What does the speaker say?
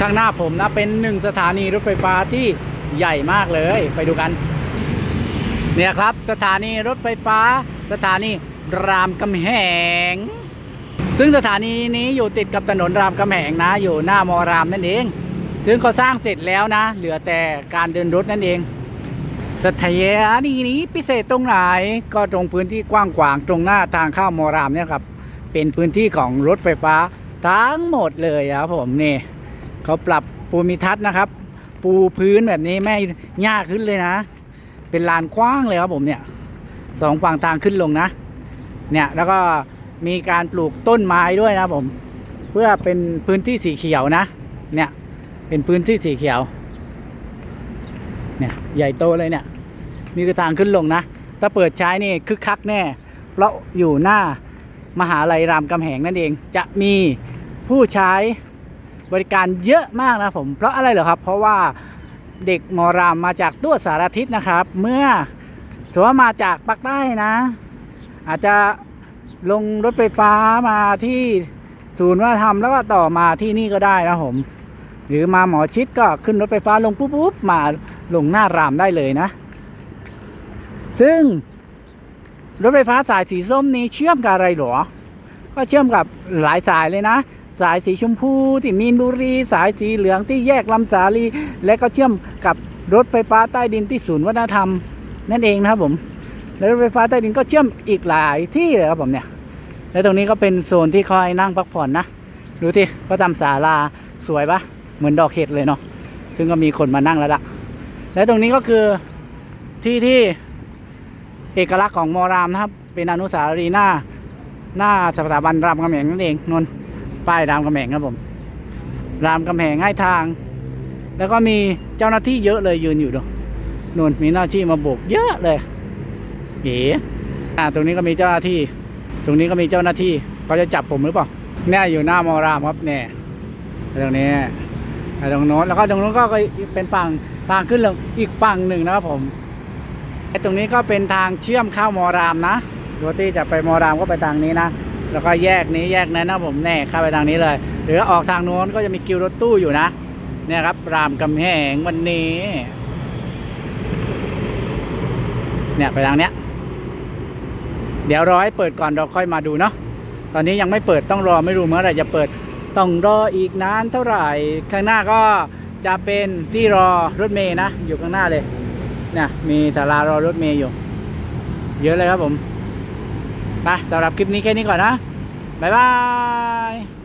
ข้างหน้าผมนะเป็นหนึ่งสถานีรถไฟฟ้าที่ใหญ่มากเลย ไปดูกัน เนี่ยครับสถานีรถไฟฟ้า สถานีรามคำแหง ซึ่งสถานีนี้อยู่ติดกับถนนรามคำแหงนะ อยู่หน้ามอรามนั่นเอง ซึ่งเขาสร้างเสร็จแล้วนะ เหลือแต่การเดินรถนั่นเองสถานีนี้พิเศษตรงไหนก็ตรงพื้นที่กว้างขวางตรงหน้าทางเข้ามอรามเนี่ยครับ เป็นพื้นที่ของรถไฟฟ้าทั้งหมดเลยครับผมนี่ เขาปรับภูมิทัศน์นะครับ ปูพื้นแบบนี้ไม่ยากขึ้นเลยนะ เป็นลานกว้างเลยครับผมเนี่ยสองฝั่งทางขึ้นลงนะ เนี่ยแล้วก็มีการปลูกต้นไม้ด้วยนะผม เพื่อเป็นพื้นที่สีเขียวนะ เนี่ยเป็นพื้นที่สีเขียว เนี่ยใหญ่โตเลยเนี่ยนี่คือทางขึ้นลงนะ ถ้าเปิดใช้นี่คึกคักแน่ เพราะอยู่หน้ามหาลัยรามคำแหงนั่นเอง จะมีผู้ใช้ บริการเยอะมากนะผม เพราะอะไรเหรอครับ เพราะว่าเด็กมอรามมาจากตัวสารทิศนะครับ เมื่อถือว่ามาจากภาคใต้นะ อาจจะลงรถไฟฟ้ามาที่ศูนย์วัฒนธรรมแล้วก็ต่อมาที่นี่ก็ได้นะผม หรือมาหมอชิดก็ขึ้นรถไฟฟ้าลงปุ๊บปุ๊บมาลงหน้ารามได้เลยนะ ซึ่งรถไฟฟ้าสายสีส้มนี้เชื่อมกับอะไรหรอ ก็เชื่อมกับหลายสายเลยนะ สายสีชมพูที่มีนบุรี สายสีเหลืองที่แยกลำสาลี และก็เชื่อมกับรถไฟฟ้าใต้ดินที่ศูนย์วัฒนธรรม นั่นเองนะครับผม แล้วรถไฟฟ้าใต้ดินก็เชื่อมอีกหลายที่เลยครับผมเนี่ย และตรงนี้ก็เป็นโซนที่คอยนั่งพักผ่อนนะ ดูที่เขาทำศาลาสวยปะเหมือนดอกเห็ดเลยเนาะ ซึ่งก็มีคนมานั่งแล้วละและตรงนี้ก็คือที่ที่เอกลักษณ์ของมอรามนะครับ เป็นอนุสาวรีย์หน้าหน้าสถาบันรามคำแหงนั่นเองนน ป้ายรามคำแหงครับผม รามคำแหงให้ทาง แล้วก็มีเจ้าหน้าที่เยอะเลยยืนอยู่ดูนนมีหน้าที่มาโบกเยอะเลยเอ๋อ่าตรงนี้ก็มีเจ้าหน้าที่ ตรงนี้ก็มีเจ้าหน้าที่เขาจะจับผมหรือเปล่าเนี่ยอยู่หน้ามอรามครับเนี่ยตรงนี้ตรงโน้นแล้วก็ตรงโน้นก็เป็นฝั่งทางขึ้นลงอีกฝั่งหนึ่งนะครับผมไอ้ตรงนี้ก็เป็นทางเชื่อมเข้ามอรามนะรถที่จะไปมอรามก็ไปทางนี้นะ แล้วก็แยกนี้แยกนั้นนะผมแน่เข้าไปทางนี้เลย หรือออกทางโน้นก็จะมีคิวรถตู้อยู่นะ เนี่ยครับรามกำแหงวันนี้ เนี่ยไปทางเนี้ย เดี๋ยวรอให้เปิดก่อนเราค่อยมาดูเนาะตอนนี้ยังไม่เปิดต้องรอไม่รู้เมื่อไหร่จะเปิดต้องรออีกนานเท่าไหร่ ข้างหน้าก็จะเป็นที่รอรถเมย์นะ อยู่ข้างหน้าเลยเนี่ยมีศาลารอรถเมย์อยู่ เยอะเลยครับผม ไปสำหรับคลิปนี้แค่นี้ก่อนนะบ๊ายบาย